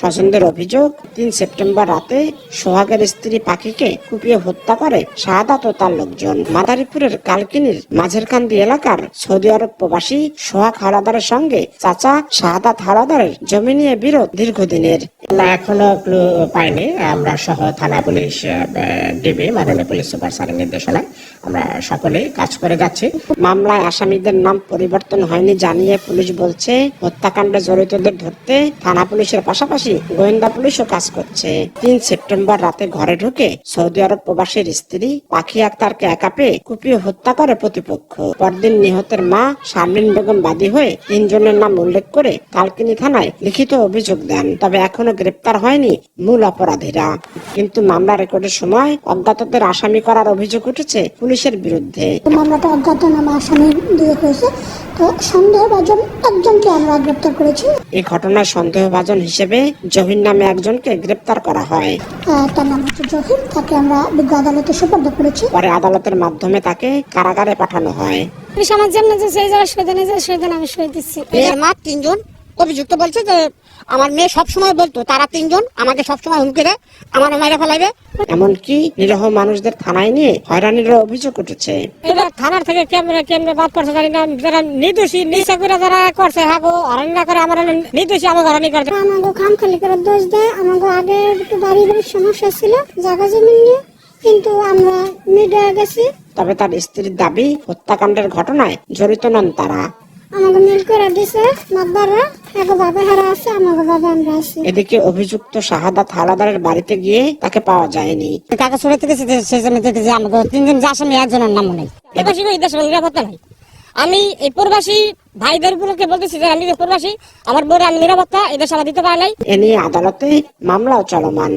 স্বজনদের অভিযোগ, তিন সেপ্টেম্বর রাতে সোহাগের স্ত্রী পাখিকে কুপিয়ে হত্যা করে শাহাদাত ও তার লোকজন। মাদারীপুরের কালকিনির মাঝেরকান্দি এলাকার সৌদি আরব প্রবাসী সোহাগ হারাদারের সঙ্গে চাচা শাহাদাত হারাদারের জমি নিয়ে বিরোধ দীর্ঘদিনের। এখনও ক্লু পাইনি। আমরা সহ থানা পুলিশ ডিবি মাননীয় পুলিশ সুপার স্যারের নির্দেশনায় আমরা সকলেই কাজ করে যাচ্ছি। মামলায় আসামিদের নাম পরিবর্তন হয়নি জানিয়ে পুলিশ বলছে, হত্যাকাণ্ডে জড়িতদের ধরতে থানা পুলিশের পাশাপাশি গোয়েন্দা পুলিশও কাজ করছে। তিন সেপ্টেম্বর রাতে ঘরে ঢুকে সৌদি আরব প্রবাসীর স্ত্রী পাখি আক্তারকে একা পেয়ে কুপিয়ে হত্যা করে প্রতিপক্ষ। পরদিন নিহতের মা শারমিন বেগম বাদী হয়ে তিনজনের নাম উল্লেখ করে কালকিনি থানায় লিখিত অভিযোগ দেন। তবে এখনও গ্রেপ্তার হয়নি মূল অপরাধীরা। কিন্তু মামলা রেকর্ডের সময় অজ্ঞাতদের আসামি করার অভিযোগ উঠেছে পুলিশের বিরুদ্ধে। মামলাটা অজ্ঞাতনামা আসামি দিয়ে হয়েছে। তো সন্দেহভাজন একজনকে আমরা গ্রেপ্তার করেছি। এই ঘটনায় সন্দেহভাজন হিসেবে জহির নামে একজনকে গ্রেপ্তার করা হয়। তার নাম হচ্ছে জহির। তাকে আমরা বিজ্ঞ আদালতে সুপর্দ করেছি। পরে আদালতের মাধ্যমে তাকে কারাগারে পাঠানো হয়। যেমন যে সেই জায়গায় আমি সই দিচ্ছি। মা তিনজন। অভিযুক্ত বলছে যে আমার মেয়ে সবসময় বলতো তারা তিনজন আমাকে সবসময় হুমকি দেয় আমার মেরে ফেলাইবে। এমনকি নিরহ মানুষদের থানায় নিয়ে হয়রানিরও অভিযোগ উঠেছে। এবার থানার থেকে কেমনে কেমনে বাদ পড়ছে জানি না যারা নির্দোষী নিশা করে যারা করছে হাগো হরানি না করে আমার নির্দোষী আমাকে হরানি করছে আমাকে খাম খালি করে দোষ দেয় আমাকে আগে একটু বাড়ি বাড়ির সমস্যা ছিল জায়গা জমি নিয়ে কিন্তু আমরা মিডিয়া গেছি। তবে তার স্ত্রীর দাবি হত্যাকাণ্ডের ঘটনায় জড়িত নন তারা। আমাকে মিল করে দিছে মাতবাররা এদিকে অভিযুক্ত শাহাদাত হালাদারের বাড়িতে গিয়ে তাকে পাওয়া যায়নি। তাকে থেকে সেই জন্য যে আমাকে তিনজন যে আসামি একজনের নাম নেই। প্রবাসী এই দেশের নিরাপত্তা নাই। আমি এই প্রবাসী ভাইদের গুলোকে বলতেছি যে আমি প্রবাসী আমার বোরে আমি নিরাপত্তা এদেশ দেশে আমার দিতে পারে নাই। এ নিয়ে আদালতে মামলাও চলমান।